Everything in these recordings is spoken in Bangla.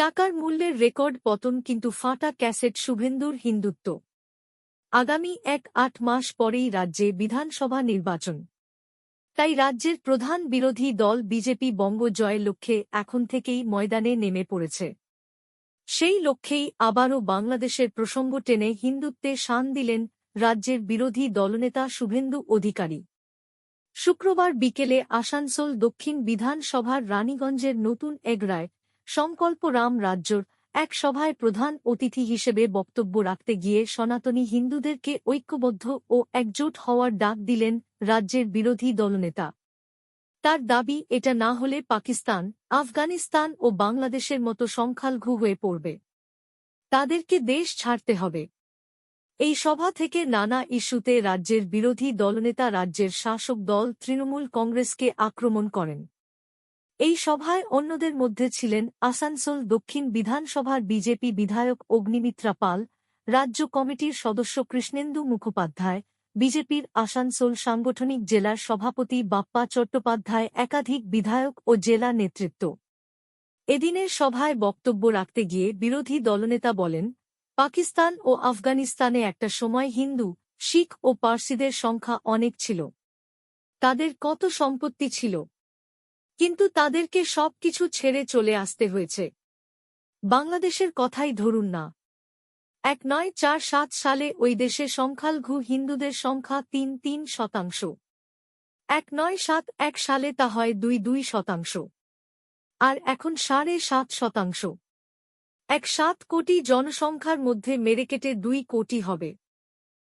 টাকার মূল্যের রেকর্ড পতন কিন্তু ফাটা ক্যাসেট শুভেন্দুর হিন্দুত্ব। আগামী এক আট মাস পরেই রাজ্যে বিধানসভা নির্বাচন। তাই রাজ্যের প্রধান বিরোধী দল বিজেপি বঙ্গ জয়ের লক্ষ্যে এখন থেকেই ময়দানে নেমে পড়েছে। সেই লক্ষ্যেই আবারও বাংলাদেশের প্রসঙ্গ টেনে হিন্দুত্বে শান দিলেন রাজ্যের বিরোধী দলনেতা শুভেন্দু অধিকারী। শুক্রবার বিকেলে আসানসোল দক্ষিণ বিধানসভার রানীগঞ্জের নতুন এগরায় সংকল্প রাম রাজ্যর এক সভায় প্রধান অতিথি হিসেবে বক্তব্য রাখতে গিয়ে সনাতনী হিন্দুদেরকে ঐক্যবদ্ধ ও একজোট হওয়ার ডাক দিলেন রাজ্যের বিরোধী দলনেতা। তার দাবি, এটা না হলে পাকিস্তান, আফগানিস্তান ও বাংলাদেশের মতো সংখ্যালঘু হয়ে পড়বে। তাদেরকে দেশ ছাড়তে হবে। এই সভা থেকে নানা ইস্যুতে রাজ্যের বিরোধী দলনেতা রাজ্যের শাসক দল তৃণমূল কংগ্রেসকে আক্রমণ করেন। এই সভায় অন্যদের মধ্যে ছিলেন আসানসোল দক্ষিণ বিধানসভার বিজেপি বিধায়ক অগ্নিমিত্রা পাল, রাজ্য কমিটির সদস্য কৃষ্ণেন্দু মুখোপাধ্যায়, বিজেপির আসানসোল সাংগঠনিক জেলার সভাপতি বাপ্পা চট্টোপাধ্যায় একাধিক বিধায়ক ও জেলা নেতৃত্ব। এদিনের সভায় বক্তব্য রাখতে গিয়ে বিরোধী দলনেতা বলেন, পাকিস্তান ও আফগানিস্তানে একটা সময় হিন্দু, শিখ ও পার্সিদের সংখ্যা অনেক ছিল। তাদের কত সম্পত্তি ছিল? কিন্তু তাদেরকে সব কিছু ছেড়ে চলে আসতে হয়েছে। বাংলাদেশের কথাই ধরুন না। এক নয় চার সাত সালে ওই দেশে সংখ্যালঘু হিন্দুদের সংখ্যা তিন তিন শতাংশ। এক নয় সাত এক সালে তা হয় দুই দুই শতাংশ। আর এখন সাড়ে সাত শতাংশ। এক সাত কোটি জনসংখ্যার মধ্যে মেরে কেটে দুই কোটি হবে।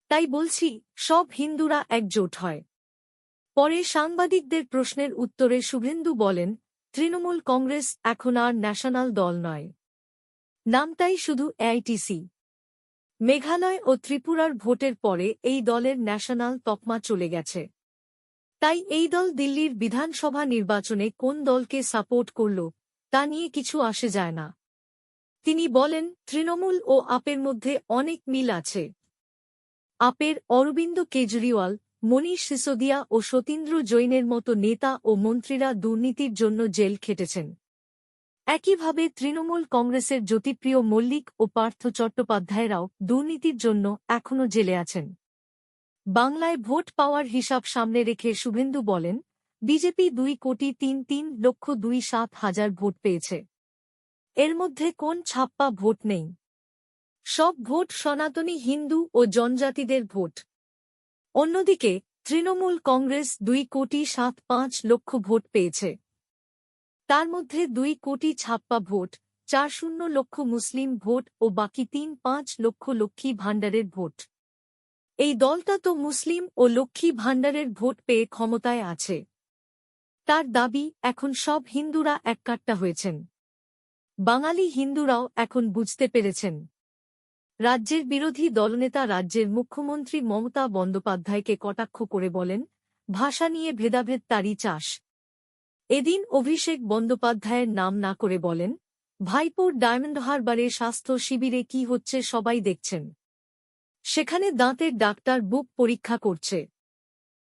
তাই বলছি, সব হিন্দুরা একজোট হয়। পরে সাংবাদিকদের প্রশ্নের উত্তরে শুভেন্দু বলেন, তৃণমূল কংগ্রেস এখন আর ন্যাশনাল দল নয়। নামটাই শুধু এআইটিসি। মেঘালয় ও ত্রিপুরার ভোটের পরে এই দলের ন্যাশনাল তকমা চলে গেছে। তাই এই দল দিল্লির বিধানসভা নির্বাচনে কোন দলকে সাপোর্ট করল, তা নিয়ে কিছু আসে যায় না। তিনি বলেন, তৃণমূল ও আপের মধ্যে অনেক মিল আছে। আপের অরবিন্দ কেজরিওয়াল মনীষ সিসোদিয়া ও সতীন্দ্র জৈনের মতো নেতা ও মন্ত্রীরা দুর্নীতির জন্য জেল খেটেছেন। একইভাবে তৃণমূল কংগ্রেসের জ্যোতিপ্রিয় মল্লিক ও পার্থ চট্টোপাধ্যায়রাও দুর্নীতির জন্য এখনও জেলে আছেন। বাংলায় ভোট পাওয়ার হিসাব সামনে রেখে শুভেন্দু বলেন, বিজেপি দুই কোটি তিন তিন লক্ষ দুই সাত হাজার ভোট পেয়েছে। এর মধ্যে কোন ছাপ্পা ভোট নেই? সব ভোট সনাতনী হিন্দু ও জনজাতিদের ভোট। অন্যদিকে, তৃণমূল কংগ্রেস দুই কোটি সাত পাঁচ লক্ষ ভোট পেয়েছে। তার মধ্যে দুই কোটি ছাপ্পা ভোট, চার শূন্য লক্ষ মুসলিম ভোট ও বাকি তিন পাঁচ লক্ষ লক্ষ্মী ভাণ্ডারের ভোট। এই দলটা তো মুসলিম ও লক্ষ্মী ভাণ্ডারের ভোট পেয়ে ক্ষমতায় আছে। তার দাবি, এখন সব হিন্দুরা এককাট্টা হয়েছেন। বাঙালি হিন্দুরাও এখন বুঝতে পেরেছেন। রাজ্যের বিরোধী দলনেতা রাজ্যের মুখ্যমন্ত্রী মমতা বন্দ্যোপাধ্যায়কে কটাক্ষ করে বলেন, ভাষা নিয়ে ভেদাভেদ তারই চাষ। এদিন অভিষেক বন্দ্যোপাধ্যায়ের নাম না করে বলেন, ভাইপোর ডায়মন্ড হারবারে স্বাস্থ্য শিবিরে কি হচ্ছে সবাই দেখছেন। সেখানে দাঁতের ডাক্তার বুক পরীক্ষা করছে।